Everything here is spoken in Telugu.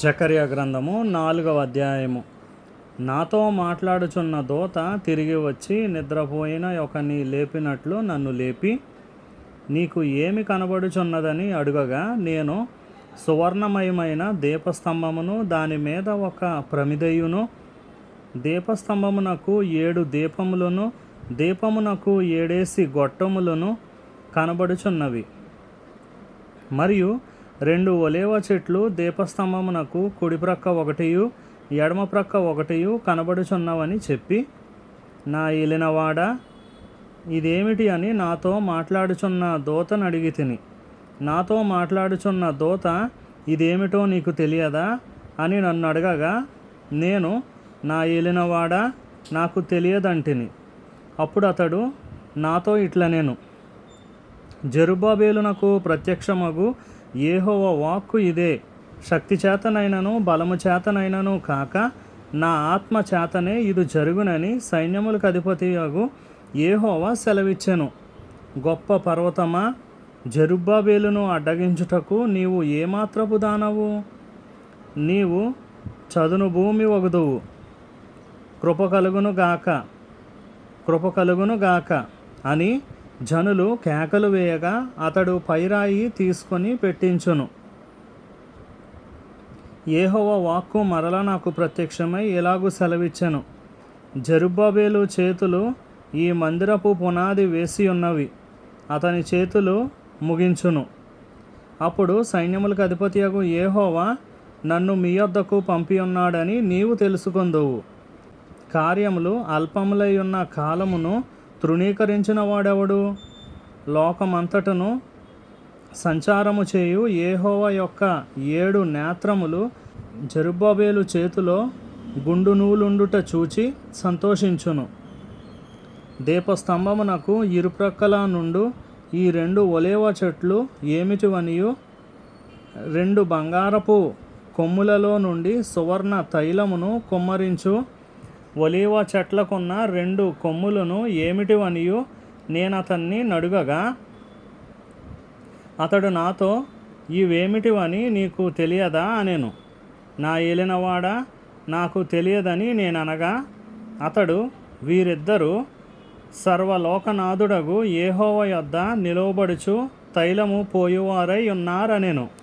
జకర్య గ్రంథము నాలుగవ అధ్యాయము. నాతో మాట్లాడుచున్న దోత తిరిగి వచ్చి నిద్రపోయిన ఒకని లేపినట్లు నన్ను లేపి నీకు ఏమి కనబడుచున్నదని అడుగగా నేను సువర్ణమయమైన దీపస్తంభమును దాని మీద ఒక ప్రమిదయును దీపస్తంభమునకు ఏడు దీపములను దీపమునకు ఏడేసి గొట్టములను కనబడుచున్నవి. మరియు రెండు ఒలేవ చెట్లు దీపస్తంభమునకు కుడి ప్రక్క ఒకటియు ఎడమ ప్రక్క ఒకటియు కనబడుచున్నవని చెప్పి నా ఏలినవాడ ఇదేమిటి అని నాతో మాట్లాడుచున్న దోతను అడిగి తిని నాతో మాట్లాడుచున్న దోత ఇదేమిటో నీకు తెలియదా అని నన్ను అడగగా నేను నా ఏలినవాడ నాకు తెలియదంటిని. అప్పుడు అతడు నాతో ఇట్ల నేను జరుబాబేలునకు ప్రత్యక్షమగు ఏహోవ వాక్కు ఇదే. శక్తి చేతనైనను బలము చేతనైనను కాక నా ఆత్మ చేతనే ఇది జరుగునని సైన్యములకు అధిపతియగు ఏహోవ సెలవిచ్చెను. గొప్ప పర్వతమా జరుబ్బాబేలును అడ్డగించుటకు నీవు ఏమాత్రపు దానవు? నీవు చదును భూమి వగుదువు. కృప కలుగును గాక. కృప కలుగును గాక అని జనులు కేకలు వేయగా అతడు పైరాయి తీసుకొని పెట్టించును. ఏహోవ వాక్కు మరలా నాకు ప్రత్యక్షమై ఎలాగూ సెలవిచ్చెను. జరుబ్బాబేలు చేతులు ఈ మందిరపు పునాది వేసి ఉన్నవి. అతని చేతులు ముగించును. అప్పుడు సైన్యములకు అధిపతియగు ఏహోవా నన్ను మీ వద్దకు పంపి ఉన్నాడని నీవు తెలుసుకుందువు. కార్యములు అల్పములై ఉన్న కాలమును తృణీకరించిన వాడెవడు? లోకమంతటను సంచారము చేయు ఏహోవ యొక్క ఏడు నేత్రములు జరుబాబేలు చేతిలో గుండు నూలుండుట చూచి సంతోషించును. దీపస్తంభమునకు ఇరుప్రక్కల నుండు ఈ రెండు ఒలేవ చెట్లు ఏమిటివనియు? రెండు బంగారపు కొమ్ములలో నుండి సువర్ణ తైలమును కుమ్మరించు. ఒలీవ చెట్లకున్న రెండు కొమ్ములను ఏమిటివనియు నేను అతన్ని నడుగగా? అతడు నాతో ఇవేమిటివని నీకు తెలియదా? అనెను. నా ఏలినవాడా? నాకు తెలియదని నేను అనగా అతడు వీరిద్దరూ సర్వలోకనాథుడగు ఏహోవ యొద్ద నిలువబడుచు తైలము పోయువారై ఉన్నారనెను.